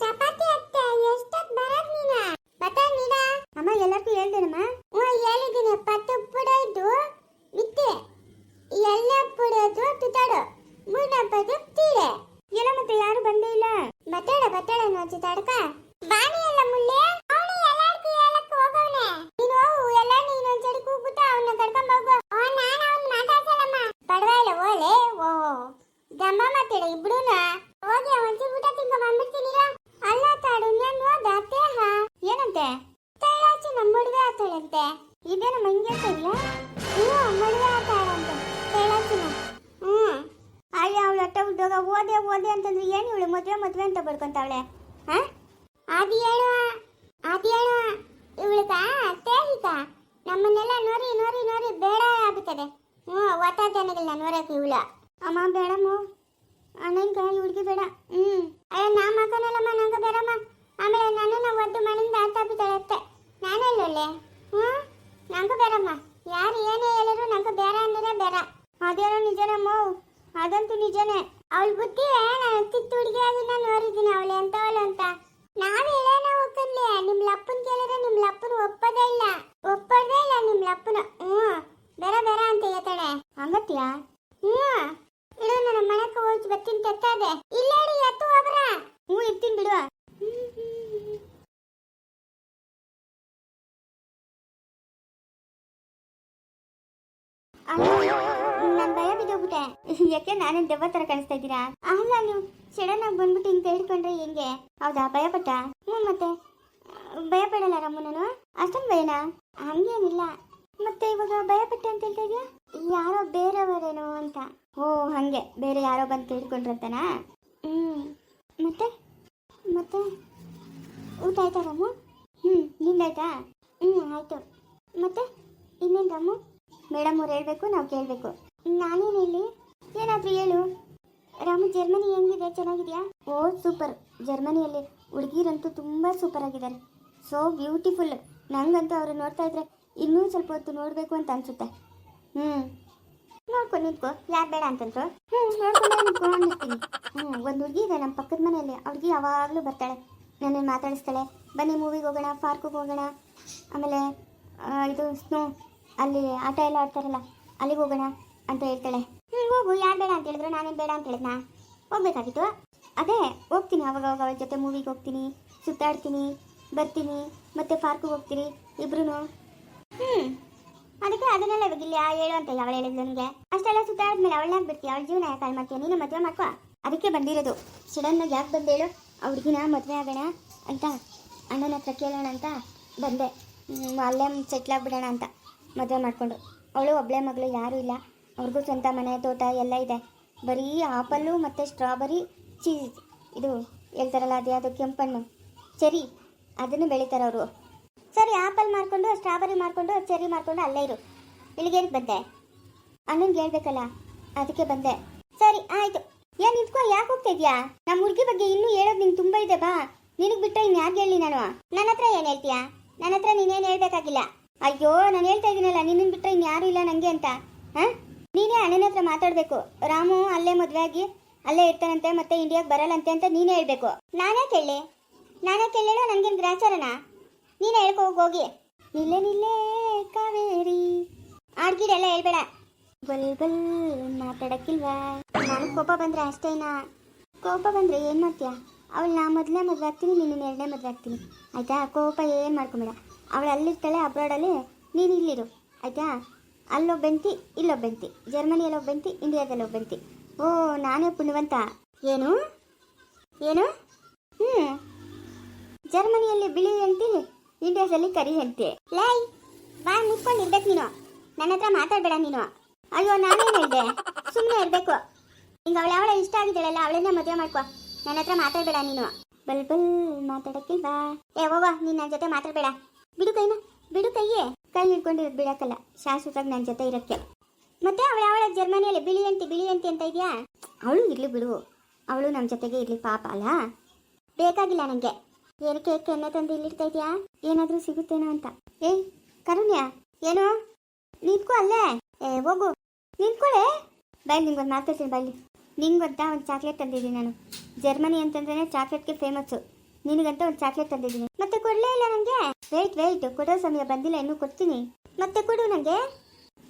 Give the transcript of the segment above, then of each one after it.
ಚಪಾತಿ ಅತ್ತೆ ಎಷ್ಟೊತ್ ಬರೋದ್ ನೀನ? ಬತ್ತ ನೀನ? ಅಮ್ಮ ಎಲ್ಲರಿಗೂ ಹೇಳ್ದೇನಮ್ಮ? ಹ್ಞೂ ಹೇಳಿದ್ದೀನಿ. ಪತ್ತು ಪುಡೋದು ಬಿತ್ತೆ ಎಲ್ಲ ಪುಡೋದು ತುತ್ತಾಡು. ಮೂರ್ನಪ್ಪದು ತೀರೆ ಎಲ್ಲ ಮತ್ತೆ ಯಾರು ಬಂದೇ ಇಲ್ಲ? ಬತ್ತಾಡ ಬತ್ತಾಡ ನೋಚಿ ತಡ್ಕ. ಬಾಣಿ ಎಲ್ಲ ಮುಳ್ಳೆ. ಉದ್ಯೋಗ ಓದೆ ಓದೆ ಅಂತಂದ್ರೆ ಏನು ಇವಳು ಮದುವೆ ಮದುವೆ ಅಂತ ಬರ್ಕೊಂತಾವಳೆ ಹಾ? ಅದು ಹೇಳುವ ಅದು ಹೇಳುವ. ಇವಳಿಗ ತೇಲಿಕ ನಮ್ಮನ್ನೆಲ್ಲ ನೋಡಿ ನೋಡಿ ನೋಡಿ ಬೇಡ ಆಗುತ್ತದೆ ಹ್ಞೂ ಒತ್ತ ಜನಗಳನ್ನ ನೋಡಕ್ಕೆ ಇವಳ. ಅಮ್ಮ ಬೇಡಮ್ಮ. ಅಣ್ಣಂಗ ಹುಡುಗಿ ಬೇಡ. ಹ್ಞೂ ಅಯ್ಯ ನಾ ಮಕ್ಕನಲ್ಲಮ್ಮ ನಂಗೆ ಬೇಡಮ್ಮ ಆಮೇಲೆ ನನ್ನನ್ನು ಒದ್ದು ಮನೆಯಿಂದ ಆತಾಪಿದ್ದಾಳೆ ಅತ್ತೆ ನಾನಲ್ಲೊಳ್ಳೆ ಹ್ಞೂ ನಂಗೆ ಬೇಡಮ್ಮ ಯಾರು ಏನೇ ಹೇಳಿದ್ರು ನಂಗೆ ಬೇಡ ಅಂದ್ರೆ ಬೇಡ ಅದೇನೋ ನಿಜನಮ್ಮ ಅದಂತೂ ನಿಜನೇ ಅವಳ ಬುದ್ಧಿ ನಾನು ತಿತ್ತು ಹುಡುಗಿ ಅದನ್ನ ನೋಡಿದ್ದೀನಿ ಅವಳೆ ಅಂತವಳು ಅಂತ ನಾವ್ ಹೇಳೋಣ ಹೋಗ್ಕನ್ಲೆ ನಿಮ್ ಲಪ್ಪನ್ ಕೇಳಿದ್ರೆ ನಿಮ್ ಲಪ್ಪನ್ ಒಪ್ಪದೇ ಇಲ್ಲ ಒಪ್ಪದೇ ಇಲ್ಲ ನಿಮ್ ಲಪ್ಪನ ಹ್ಮ್ ಬೇರೆ ಬೇರೆ ಅಂತ ಹೇಳ್ತಾಳೆ ಹಂಗತ್ಯಾ ಹ್ಮ್ ಇಡು ನನ್ನ ಮನೆಗೆ ಹೋಗಿ ಬರ್ತೀನಿ ತೆತ್ತದೆ ಇಲ್ಲ ಇಡಿ ಎತ್ತು ಹೋಗ್ರ ಹ್ಞೂ ಇರ್ತೀನಿ ಬಿಡು ನಾನು ಭಯ ಬಿದ್ದೋಗ್ಬಿಟ್ಟೆ ಯಾಕೆ ನಾನೇನು ದೆವ್ವ ಥರ ಕಾಣಿಸ್ತಾ ಇದ್ದೀರಾ? ಅಲ್ಲ ನೀವು ಸಡನ್ ಆಗಿ ಬಂದ್ಬಿಟ್ಟು ಹಿಂಗೆ ಹೇಳ್ಕೊಂಡ್ರೆ ಹೆಂಗೆ? ಹೌದಾ ಭಯ ಪಟ್ಟ ಹ್ಞೂ ಮತ್ತೆ, ಭಯ ಪಡಲ್ಲ ರಮ್ಮ ನಾನು? ಅಷ್ಟೊಂದು ಭಯನಾ? ಹಂಗೇನಿಲ್ಲ. ಮತ್ತೆ ಇವಾಗ ಭಯ ಪಟ್ಟೆ ಅಂತ ಹೇಳ್ತಾ ಇದೆಯಾ? ಯಾರೋ ಬೇರೆಯವರೇನೋ ಅಂತ. ಓ, ಹಾಗೆ. ಬೇರೆ ಯಾರೋ ಬಂದು ತಿಳ್ಕೊಂಡ್ರಂತನಾ ಹ್ಞೂ ಮತ್ತೆ? ಮತ್ತೆ? ಊಟ ಆಯ್ತಾ ರಾಮು? ಹ್ಞೂ ನಿಂದಾಯ್ತಾ? ಹ್ಞೂ ಆಯಿತು. ಮತ್ತೆ? ಇನ್ನೇನು ರಾಮು? ಮೇಡಮ್ ಅವ್ರು ಹೇಳ್ಬೇಕು, ನಾವು ಕೇಳಬೇಕು. ನಾನೇನು ಹೇಳಿ ಏನಾದರೂ ಹೇಳು. ರಾಮು, ಜರ್ಮನಿ ಹೆಂಗಿದೆ? ಚೆನ್ನಾಗಿದೆಯಾ? ಓ, ಸೂಪರ್. ಜರ್ಮನಿಯಲ್ಲಿ ಹುಡುಗಿರಂತೂ ತುಂಬ ಸೂಪರ್ ಆಗಿದ್ದಾರೆ. ಸೊ ಬ್ಯೂಟಿಫುಲ್ ನನಗಂತೂ ಅವರು ನೋಡ್ತಾ ಇದ್ರೆ ಇನ್ನೂ ಸ್ವಲ್ಪ ಹೊತ್ತು ನೋಡಬೇಕು ಅಂತ ಅನ್ಸುತ್ತೆ. ಹ್ಞೂ ನೋಡ್ಕೊ, ನಿಂತ್ಕೋ. ಯಾರು ಬೇಡ ಅಂತಂದ್ರು? ಹ್ಞೂ ನೋಡ್ಕೊಂಡು ಹ್ಞೂ ಒಂದು ಹುಡುಗಿ ಇದೆ ನಮ್ಮ ಪಕ್ಕದ ಮನೆಯಲ್ಲಿ. ಅವ್ರಿಗೆ ಯಾವಾಗಲೂ ಬರ್ತಾಳೆ. ನನ್ನನ್ನು ಮಾತಾಡಿಸ್ತಾಳೆ. ಬನ್ನಿ ಮೂವಿಗೆ ಹೋಗೋಣ ಪಾರ್ಕಿಗೆ ಹೋಗೋಣ. ಆಮೇಲೆ ಇದು ಸ್ನೋ ಅಲ್ಲಿ ಆಟ ಎಲ್ಲ ಆಡ್ತಾರಲ್ಲ, ಅಲ್ಲಿಗೆ ಹೋಗೋಣ. ಅಂತ ಹೇಳ್ತಾಳೆ. ಹ್ಞೂ ಹೋಗು ಯಾರು ಬೇಡ ಅಂತ ಹೇಳಿದ್ರು ನಾನೇನು ಬೇಡ ಅಂತ ಹೇಳಿದ್ನಾ? ಹೋಗ್ಬೇಕಾಗಿತ್ತು. ಅದೇ ಹೋಗ್ತೀನಿ ಅವಾಗ ಅವಾಗ ಅವಳ ಜೊತೆ ಮೂವಿಗೆ ಹೋಗ್ತೀನಿ ಸುತ್ತಾಡ್ತೀನಿ ಬರ್ತೀನಿ ಮತ್ತೆ ಪಾರ್ಕಿಗೆ ಹೋಗ್ತೀನಿ ಇಬ್ರು ಹ್ಞೂ ಅದಕ್ಕೆ ಅದನ್ನೆಲ್ಲ ಇವಾಗ ಹೇಳು ಅಂತ ಅವಳು ಹೇಳಿದ್ ನನಗೆ. ಅಷ್ಟೆಲ್ಲ ಸುತ್ತಾಡಿದ್ಮೇಲೆ ಅವಳನ್ನ ಬಿಡ್ತೀಯ? ಅವಳ ಜೀವನ ಯಾಕೆ ಹಾಳು ಮಾಡ್ತೀಯ? ನೀನು ಮದುವೆ ಮಾಡ್ಕೋ. ಅದಕ್ಕೆ ಬಂದಿರೋದು. ಸಡನ್ ಆಗಿ ಯಾಕೆ ಬಂದೆ ಹೇಳು? ಅವ್ರಿಗಿನ ಮದುವೆ ಆಗೋಣ ಅಂತ ಅಣ್ಣನ ಹತ್ರ ಕೇಳೋಣ ಅಂತ ಬಂದೆ. ಹ್ಮ್, ಅಲ್ಲೇ ಸೆಟ್ಲ್ ಆಗ್ಬಿಡೋಣ ಅಂತ ಮದುವೆ ಮಾಡಿಕೊಂಡು. ಅವಳು ಒಬ್ಬಳೆ ಮಗಳು ಯಾರೂ ಇಲ್ಲ. ಅವ್ರಿಗೂ ಸ್ವಂತ ಮನೆ, ತೋಟ ಎಲ್ಲ ಇದೆ. ಬರೀ ಆಪಲ್ಲು ಮತ್ತು ಸ್ಟ್ರಾಬೆರಿ ಚೀಸ್ ಇದು ಹೇಳ್ತಾರಲ್ಲ, ಅದು ಯಾವುದು ಕೆಂಪಣ್ಣು ಚೆರಿ ಅದನ್ನು ಬೆಳೀತಾರೆ ಅವರು. ಸರಿ, ಆಪಲ್ ಮಾರ್ಕೊಂಡು, ಸ್ಟ್ರಾಬೆರಿ ಮಾರ್ಕೊಂಡು ಚೆರಿ ಮಾರ್ಕೊಂಡು ಅಲ್ಲೇ ಇರು. ಇಲ್ಲಿಗೇನು ಬಂದೆ? ಅಣ್ಣನ್ಗೆ ಹೇಳ್ಬೇಕಲ್ಲ, ಅದಕ್ಕೆ ಬಂದೆ. ಸರಿ, ಆಯಿತು. ಏನು ನಿಂತ್ಕೋ, ಯಾಕೆ ಹೋಗ್ತಾ ನಮ್ಮ ಹುಡುಗಿ ಬಗ್ಗೆ ಇನ್ನೂ ಹೇಳೋದು ನಿಂಗೆ ತುಂಬ ಇದೆ, ಬಾ. ನಿನಗೆ ಬಿಟ್ಟು ಇನ್ನು ಯಾಕೆ ಹೇಳಿ ನಾನು? ನನ್ನ ಹತ್ರ ಏನು ಹೇಳ್ತೀಯಾ? ನನ್ನ ಹತ್ರ ನೀನೇನು ಹೇಳ್ಬೇಕಾಗಿಲ್ಲ? ಅಯ್ಯೋ, ನಾನು ಹೇಳ್ತಾ ಇದ್ದೀನಲ್ಲ ನಿನ್ನನ್ನು ಬಿಟ್ಟರೆ ಇನ್ನು ಯಾರೂ ಇಲ್ಲ ನನಗೆ ಅಂತ. ಹಾಂ? ನೀನೇ ಅಣ್ಣನ ಹತ್ರ ಮಾತಾಡಬೇಕು. ರಾಮು ಅಲ್ಲೇ ಮದುವೆ ಆಗಿ ಅಲ್ಲೇ ಇರ್ತಾನಂತೆ ಮತ್ತೆ ಇಂಡಿಯಾಗೆ ಬರಲ್ಲಂತೆ ಅಂತ ನೀನೇ ಹೇಳ್ಬೇಕು. ನಾನೇ ಕೇಳಿ ನಾನೇ ಕೇಳಿಲ್ಲ ನನಗೇನು ಗ್ರಾಚಾರನ? ನೀನೇ ಹೇಳ್ಕೋ, ಹೋಗ್ ನಿಲ್ಲೆ, ನಿಲ್ಲೇ, ಕಾವೇರಿ. ಆಡ್ಗಿಡೆಲ್ಲ ಹೇಳ್ಬೇಡ. ಬಲ್ ಬಲ್ ಮಾತಾಡಕ್ಕಿಲ್ವಾ? ನನಗೆ ಕೋಪ ಬಂದ್ರೆ ಅಷ್ಟೇನಾ? ಕೋಪ ಬಂದ್ರೆ ಏನು ಮಾಡ್ತೀಯ? ನಾ ಮೊದಲನೇ ಮದುವೆ ಆಗ್ತೀನಿ ನೀನು ಎರಡನೇ ಮದುವೆ ಆಗ್ತೀನಿ ಆಯ್ತಾ? ಕೋಪ ಏನು ಮಾಡ್ಕೊಂಬೇಡ. ಅವಳು ಅಲ್ಲಿರ್ತಾಳೆ ಅಬ್ರಾಡಲ್ಲಿ ನೀನು ಇಲ್ಲಿರು. ಆಯ್ತಾ? ಅಲ್ಲೊಬ್ಬಂತಿ ಇಲ್ಲೊಬ್ಬಂತಿ ಜರ್ಮನಿಯಲ್ಲಿ ಒಬ್ಬಂತಿ ಇಂಡಿಯಾದಲ್ಲಿ ಒಬ್ಬಂತಿ ಓ, ನಾನೇ ಪುಣ್ಯವಂತ. ಏನು? ಏನು? ಹ್ಞೂ ಜರ್ಮನಿಯಲ್ಲಿ ಬಿಳಿ ಹೆಂಡತಿ, ಇಂಡಿಯಾದಲ್ಲಿ ಕರಿ ಹೆಂಡತಿ. ಲೈ, ಬಾ ಮುಚ್ಕೊಂಡು ಇರ್ಬೇಕು ನೀನು. ನನ್ನ ಹತ್ರ ಮಾತಾಡಬೇಡ ನೀನು. ಅಯ್ಯೋ, ನಾನೇನು ಹೇಳಿದೆ? ಸುಮ್ಮನೆ ಇರಬೇಕು. ಹಿಂಗೆ ಅವಳ ಅವಳ ಇಷ್ಟ ಆಗಿದ್ದಾಳಲ್ಲ, ಅವಳನ್ನೇ ಮದುವೆ ಮಾಡ್ಕೊ. ನನ್ನ ಹತ್ರ ಮಾತಾಡಬೇಡ ನೀನು. ಬಲ್ ಬಲ್ ಮಾತಾಡಕ್ಕಿಲ್ವಾ ಏ, ಹೋಗ, ನೀನು ನನ್ನ ಜೊತೆ ಮಾತಾಡಬೇಡ. ಬಿಡು ಕೈನ ಬಿಡು ಕೈಯೇ. ಕೈ ಹಿಡ್ಕೊಂಡು ಬಿಡೋಕ್ಕಲ್ಲ. ಶಾಶ್ವತವಾಗಿ ನನ್ನ ಜೊತೆ ಇರಕ್ಕೆ. ಮತ್ತೆ ಅವಳು ಅವಳ ಜರ್ಮನಿಯಲ್ಲಿ ಬಿಳಿ ಬಿಳಿಯಂತಿ ಬಿಳಿ ಅಂತಿ ಇದೆಯಾ? ಅವಳು ಇರಲಿ ಬಿಡು. ಅವಳು ನಮ್ಮ ಜೊತೆಗೆ ಇರಲಿ ಪಾಪ ಅಲ್ಲ? ಬೇಕಾಗಿಲ್ಲ ನನಗೆ ಏನಕ್ಕೆ ಕೆನ್ನೆ ತಂದು ಇಲ್ಲಿಡ್ತಾ ಇದೆಯಾ? ಏನಾದರೂ ಸಿಗುತ್ತೇನೋ ಅಂತ. ಏಯ್, ಕರುಣ್ಯ, ಏನು? ನಿಂತ್ಕೋ ಅಲ್ಲೇ. ಏ, ಹೋಗು. ನಿಂತ್ಕೊಳ್ಳೆ ಬೈ, ನಿಂಗೊಂದು ಮಾತಾಡ್ತೀನಿ ಬೈಲಿ ನಿಂಗೆ ಒಂದು ಚಾಕ್ಲೇಟ್ ತಂದಿದ್ದೀನಿ ನಾನು. ಜರ್ಮನಿ ಅಂತಂದ್ರೆ ಚಾಕ್ಲೇಟ್ಗೆ ಫೇಮಸ್ಸು ನಿನಗಂತ ಒಂದು ಚಾಕ್ಲೇಟ್ ತಂದಿದ್ದೀನಿ. ಮತ್ತೆ ಕೊಡಲೇ ಇಲ್ಲ ನನಗೆ ವೆಯ್ಟ್ ವೆಯ್ಟ್ ಕೊಡೋ ಸಮಯ, ಬಂದಿಲ್ಲ, ಇನ್ನೂ ಕೊಡ್ತೀನಿ. ಮತ್ತೆ ಕೊಡು ನನಗೆ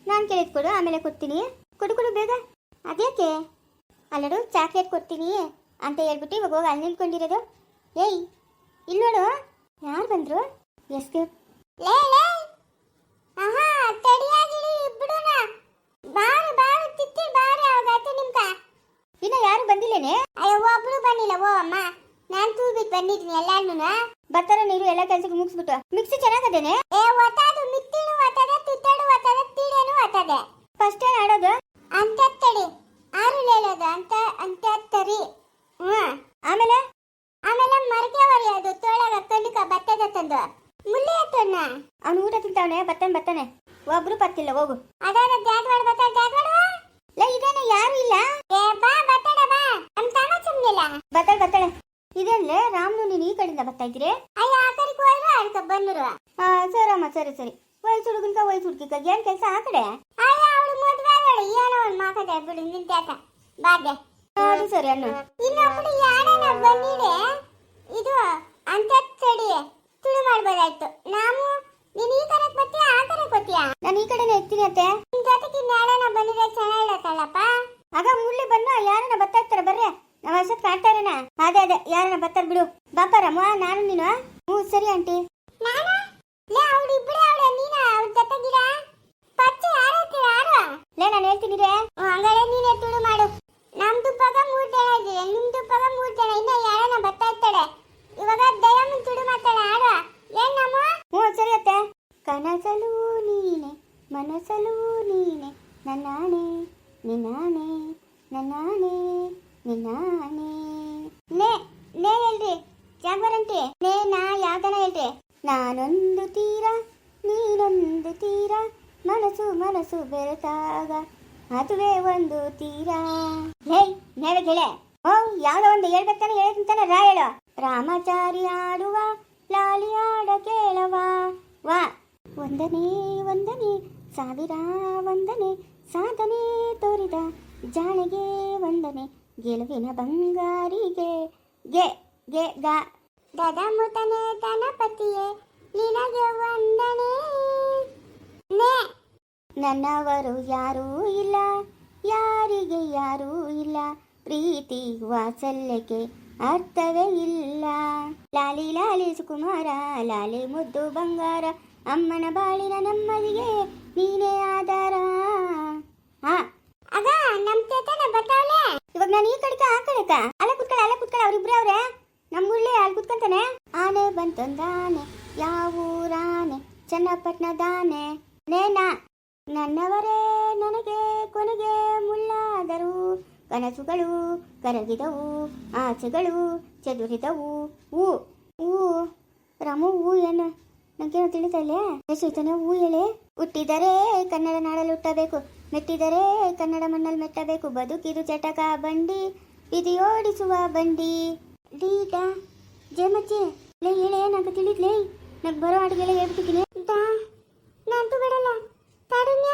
ನಾನು ಕೇಳಿದ್ ಕೊಡು, ಆಮೇಲೆ ಕೊಡ್ತೀನಿ. ಕೊಡು ಕೊಡು ಬೇಗ. ಅದ್ಯಾಕೆ? ಅಲ್ಲಡು ಚಾಕ್ಲೇಟ್ ಕೊಡ್ತೀನಿ ಅಂತ ಹೇಳ್ಬಿಟ್ಟು ಇವಾಗ ಹೋಗಿ ಅಲ್ಲಿ ನಿಂತ್ಕೊಂಡಿರೋದು. ಏಯ್ ಇಲ್ಲಿ ನೋಡು. ಯಾರು ಬಂದರು? ಎಸ್ಕೆ ಇನ್ನ ಯಾರು ಬಂದಿಲ್ಲೇನೆ? ಅಯ್ಯೋ, ಒಬ್ರು ಬಂದಿಲ್ಲ, ಓ, ಅಮ್ಮ. ನಾನು ತೂಬಿಟ್ ಬಂದಿದ್ದೀನಿ ಎಲ್ಲಾರ್ನು ಬರ್ತಾರ ನೀರು ಎಲ್ಲ ಕೆಲ್ಸಕ್ಕೆ ಮುಗಿಸ್ಬಿಟ್ಟು. ಮಿಕ್ಸಿ ಚೆನ್ನಾಗದೇನೆ? ಏ ಒತ್ತಾದು ಮಿತ್ತಿನು ಒತ್ತಾದೆ ತಿತ್ತಡು ಒತ್ತಾದೆ ತೀಡೇನು ಒತ್ತದೆ. ಫಸ್ಟ್ ಏನ್ ಆಡೋದು? ಅಂತತ್ತಡಿ. ಆರು ಲೇಲೋದು ಅಂತ ಅಂತತ್ತರಿ. ಹ್ಮ್. ಆಮೇಲೆ? ಆಮೇಲೆ ಮರಕೆ ಹೊರಿಯೋದು ತೋಳಗ ಕಣ್ಣಿಕ ಬತ್ತದ ತಂದು. ಮುಳ್ಳಿ ಎತ್ತಣ್ಣ ಅವ್ನು ಊಟ ತಿಂತಾವನೆ ಬತ್ತಾನೆ ಬತ್ತಾನೆ. ಒಬ್ರು ಪತ್ತಿಲ್ಲ ಹೋಗು. ಅದಾದ ಜಾಗ ಮಾಡ್ ಜಾಗ ಮಾಡುವ ಇದೇನೆ ಯಾರು ಇಲ್ಲ? ಏ ಬಾ ಕಡೆಯಿಂದ ಬರ್ತಾ ಇದ್ದೀರಿ? ಅಯ್ಯ ಆ ಕಡೆಗೆ ಹೋದ್ರೆ ಅದಕ್ಕೆ ಬಂದ್ರು ಹಾ ಸರಮ್ಮ ಸರಿ ಸರಿ. ವಯಸ್ಸು ಹುಡುಗನ್ಕ ವಯಸ್ಸು ಹುಡುಗಿಕ ಏನ್ ಕೆಲಸ ಆ ಕಡೆ? ಅಯ್ಯ ಅವಳು ಮದ್ವೆ ಆದಳು ಏನೋ ಒಂದು ಮಾತಾಡ ಬಿಡು ನಿಂತಾತ ಬಾಗೆ ಅದು ಸರಿ ಅಣ್ಣ. ಬಂದಿದೆ ಇದು ಅಂತ ತುಳು ಮಾಡ್ಬೋದಾಯ್ತು. ನಾವು ನೀನ್ ಈ ಕಡೆಗೆ ಬರ್ತೀಯಾ ಆ ಕಡೆಗೆ ಬರ್ತೀಯ? ನಾನು ಈ ಕಡೆನೇ ಇರ್ತೀನಿ ಅತ್ತೆ. ನಿನ್ ಜೊತೆಗೆ ಬಂದಿದ್ರೆ ಚೆನ್ನಾಗಿರತ್ತಲ್ಲಪ್ಪ? ಆಗ ಮುಳ್ಳಿ ಬನ್ನ ಯಾರನ್ನ ಬರ್ತಾ ಇರ್ತಾರೆ ಬರ್ರೆ. ನಾವು ಅಷ್ಟೊತ್ತು ಇರೋಣ ಅದೇ ಅದೇ. ಯಾರನ್ನ ಬರ್ತಾರೆ ಬಿಡು. ಬಾಪಾರಮ್ಮ ನಾನು ನೀನು? ಹ್ಞೂ ಸರಿ ಆಂಟಿ. ಲೇ ನೀನ? ಹೇಳ್ತೀನಿ ರೇ ಹಂಗಾರೆ ನೀನೇ ತುಳು ಮಾಡು. ನಮ್ದು ಪಗ ಮೂರ್ ಜನ ಇದೆ ನಿಮ್ದು ಪಗ ಮೂರ್ ಜನ. ಇನ್ನ ಯಾರನ್ನ ಬರ್ತಾ ಇರ್ತಾಳೆ ಇವಾಗ ದಯಮನ್ ತುಳು ಮಾತಾಡ ಆಡ ಏನ್ ನಮ್ಮ? ಹ್ಞೂ ಸರಿ ಅತ್ತೆ. ಕನಸಲು ನೀನೆ ಮನಸಲು ನೀನೆ ನನ್ನಾಣೆ ನಿನ್ನಾಣೆ ನನ್ನಾಣೆ ನಿನ್ನಾಣೆ ನೇ ನೇ ಹೇಳ್ರಿ ನೇ, ನಾ ಯಾವ್ದನ ಹೇಳ್ರಿ? ನಾನೊಂದು ತೀರ, ನೀನೊಂದು ತೀರ, ಮನಸ್ಸು ಮನಸ್ಸು ಬೆರೆತಾಗ, ಅದುವೇ ಒಂದು ತೀರ. ಹೇ ನೇವೆ ಗೆಳೆ. ಓ ಯಾವ್ದೋ ಒಂದು ಹೇಳ್ಬೇಕಾನೆ ಹೇಳ್ತಾನೆ ರಾ ಹೇಳು. ರಾಮಚಾರಿ ಆಡುವ, ಲಾಲಿ ಆಡ ಕೇಳವ. ವಾ. ಒಂದನೇ ಒಂದನೇ, ಸಾವಿರ, ಒಂದನೇ, ಸಾಧನೆ ತೋರಿದ ಜಾಣಗೆ ಒಂದನೆ. ಗೆಲುವಿನ ಬಂಗಾರಿಗೆ. ಗೆ ಗೆ, ಗ. ಗದಮುತನೆ ಗಣಪತಿಯೇ, ನಿನಗೆ ವಂದನೆ. ನೇ. ನನ್ನವರು ಯಾರೂ ಇಲ್ಲ, ಯಾರಿಗೆ ಯಾರೂ ಇಲ್ಲ. ಪ್ರೀತಿ ವಾತ್ಸಲ್ಯಕ್ಕೆ ಅರ್ಥವೇ ಇಲ್ಲ. ಲಾಲಿ ಲಾಲಿ ಸುಕುಮಾರ, ಲಾಲಿ ಮುದ್ದು ಬಂಗಾರ, ಅಮ್ಮನ ಬಾಳಿನ ನಮ್ಮದಿಗೆ ನೀನೇ ಆಧಾರ. ಹಾ ಆಗ ನಮ್ ಚೇತನ ಬರ್ತಾವಲೆ ಇವಾಗ ನಾನು ಈ ಕಡೆಕ ಆ ಕಡೆಕ ಅಲ್ಲ ಕುತ್ಕೊಳ್ಳ ಅಲ್ಲ ಕುತ್ಕೊಳ್ಳ ಅವ್ರಿಬ್ರೇ ಅವ್ರೆ ನಮ್ಮ ಊರ್ಲಿ ಅಲ್ಲಿ ಕುತ್ಕೊಂತಾನೆ ಬಂತೊಂದಾನೆ ಯಾವೂರಾನೆ ಚನ್ನಪಟ್ಟಣದಾನೆ? ನೇನಾ, ನನ್ನವರೇ ನನಗೆ ಕೊನೆಗೆ ಮುಳ್ಳಾದರು. ಕನಸುಗಳು ಕರಗಿದವು ಆಚೆಗಳು ಚದುರಿದವು. ಊ ಊ, ರಾಮು ಹೂ ಏನು ನನಗೇನು ತಿಳಿತಾ ಇಲ್ಲ? ಊ ಹೂ ಹೇಳಿ ಹುಟ್ಟಿದರೆ ಕನ್ನಡ ನಾಡಲ್ಲಿ ಹುಟ್ಟಬೇಕು. ಮೆಟ್ಟಿದರೆ ಕನ್ನಡ ಮಣ್ಣಲ್ಲಿ ಮೆಟ್ಟಬೇಕು. ಬದುಕಿದು ಚಟಕ ಬಂಡಿ ಬಿದಿಯೋಡಿಸುವ ಬಂಡಿ. ಡೀಟ ಜಯಮಚ್ಚಿ ಲೇ, ಹೇಳೇ ನಂಗೆ ತಿಳಿದ್ಲೇ ನಂಗೆ ಬರೋ ಅಡುಗೆಲ್ಲ ಹೇಳ್ಬಿಟ್ಟಿದ್ದೀನಿ. ನಾನು ಬಿಡಲ್ಲ. ತಾರುಣ್ಯ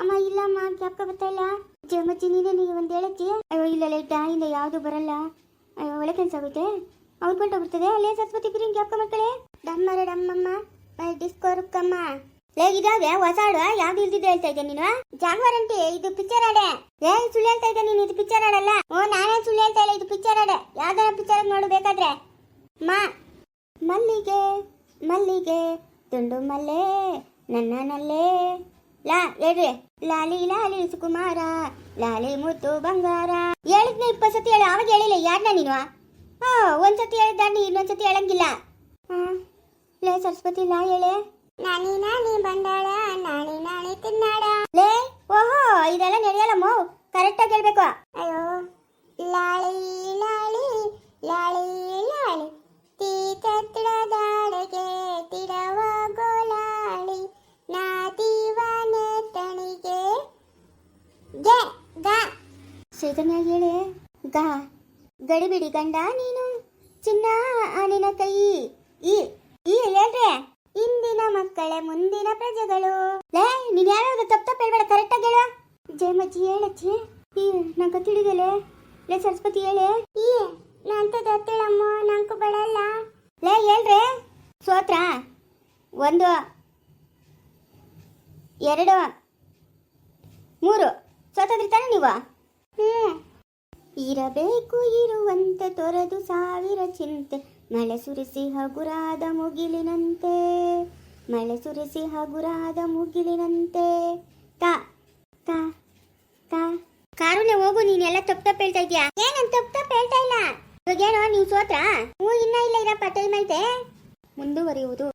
ಅಮ್ಮ, ಇಲ್ಲಮ್ಮ, ಜ್ಞಾಪಕ ಬರ್ತಾ ಇಲ್ಲ. ಜಯಮಚ್ಚಿ ನೀನೇ ನೀವು ಒಂದು ಹೇಳಚ್ಚಿ ಅಯ್ಯೋ, ಇಲ್ಲ ಲೈಟ ಇಲ್ಲ, ಯಾವುದು ಬರಲ್ಲ. ಅಯ್ಯೋ, ಒಳ್ಳೆ ಕೆಲಸ ಆಗುತ್ತೆ ಅವ್ರು ಹೊರಟೋಗ್ಬಿಡ್ತದೆ ಅಲ್ಲೇ ಸರಸ್ವತಿ ಬಿರಿ ಜ್ಞಾಪಕ ಮಾಡ್ಕೊಳ್ಳಿ. ಡಮ್ಮರ ಡಮ್ಮಮ್ಮ. ಡಿಸ್ಕೋ, ರುಕ್ಕಮ್ಮ. ಲೇ ಇದಾವೆ ಹೊಸ ಹಾಡು, ಯಾವ್ದು ಇಲ್ದಿದ್ದು ಹೇಳ್ತಾ ಇದ್ದೆ ನೀನು? ಜಾಗ್ವಾರಂಟಿ ಇದು ಪಿಕ್ಚರ್ ಆಡೆ ಏ ಸುಳ್ಳು ಹೇಳ್ತಾ ಇದ್ದೆ ನೀನು? ಇದು ಪಿಕ್ಚರ್ ಆಡಲ್ಲ ಓ ನಾನೇ ಸುಳ್ಳು ಹೇಳ್ತಾ ಇಲ್ಲ, ಇದು ಪಿಕ್ಚರ್ ಆಡೆ ಯಾವ್ದಾರ ಪಿಕ್ಚರ್ ನೋಡು ಬೇಕಾದ್ರೆ ಮಾ ಮಲ್ಲಿಗೆ ಮಲ್ಲಿಗೆ, ತುಂಡು ಮಲ್ಲೆ, ನನ್ನ ನಲ್ಲೆ. ಲಾ, ಹೇಳ್ರಿ. ಲಾಲಿ ಲಾಲಿ, ಸುಕುಮಾರ, ಲಾಲಿ ಮುತ್ತು ಬಂಗಾರ. ಹೇಳಿದ್ನ ಇಪ್ಪತ್ತು ಸತಿ ಹೇಳಿ ಅವಾಗ ಹೇಳಿಲ್ಲ ಯಾರನ್ನ ನೀನು? ಹಾ, ಒಂದ್ಸತಿ ಹೇಳಿದ್ದಾನೆ ಇನ್ನೊಂದ್ಸತಿ ಹೇಳಂಗಿಲ್ಲ. ಹಾ, ಲೇ, ಸರಸ್ವತಿ, ಲಾ, ಹೇಳೆ. ನಾನಿ ನಾನಿ ಬಂದಾಳ, ನಾನಿ ನಾನಿ ತಿನ್ನಾಡ ಲೇ, ಓಹೋ, ಇದೆಲ್ಲ ನಡೆಯಲ್ಲ, ಮೋ ಕರೆಕ್ಟಾಗಿ ಹೇಳ್ಬೇಕು. ಅಯ್ಯೋ, ಲಾಳಿ ಲಾಳಿ ಲಾಳಿ ಲಾಳಿ. ತೀತತ್ರದಾಡೆಗೆ ತಿರವ ಗೋಲಾಳಿ ನಾದಿವನೆ ತಣಿಗೆ. ಗೆ ಗ. ಹೇಳಿ ಗ. ಗಡಿಬಿಡಿ ಗಂಡ ನೀನು ಚಿನ್ನ ಆನಿನ ಕೈ. ಈ ಈ ಹೇಳ್ರೆ ಇಂದಿನ ಮಕ್ಕಳೇ ಮುಂದಿನ ಪ್ರಜೆಗಳು. ಲೇ ನೀನ್ ಯಾರು ತಪ್ಪು ತಪ್ಪು ಹೇಳ್ಬೇಡ ಕರೆಕ್ಟಾಗಿ ಹೇಳು. ಜಯಮಜ್ಜಿ ಹೇಳಚ್ಚಿ. ಈ ನಂಗೆ ತಿಳಿದಲೆ ಲೇ ಸರಸ್ವತಿ ಹೇಳೆ. ಈ ನಂತ ದತ್ತಳಮ್ಮ ನಂಕು ಬಡಲ್ಲ ಸೋತ್ರ, ಒಂದು, ಎರಡು, ಮೂರು. ಸೋತದ್ರಿ ತಾನೆ ನೀವು? ಹ್ಞೂ ಇರಬೇಕು ಇರುವಂತೆ, ತೊರೆದು ಸಾವಿರ ಚಿಂತೆ. ಮಳೆ ಸುರಿಸಿ ಹಗುರಾದ ಮುಗಿಲಿನಂತೆ. ಮಳೆ ಸುರಿಸಿ ಹಗುರಾದ ಮುಗಿಲಿನಂತೆ. ತಾ ತಾ ತಾ ಕಾರುನೆ ಹೋಗು, ನೀನೆಲ್ಲ ತಪ್ಪು ತಪ್ಪು ಹೇಳ್ತಾ ಇದೀಯಾ? ಏನಂತ ತಪ್ಪು ತಪ್ಪು ಹೇಳ್ತಾ ಇಲ್ಲ. ಇವಾಗೇನೋ ನೀವು ಸೋತ್ರ ಹ್ಞೂ ಇನ್ನ ಇಲ್ಲ ಇರಪ್ಪ ಟೈಮ್ ಐತೆ. ಮುಂದುವರಿಯುವುದು.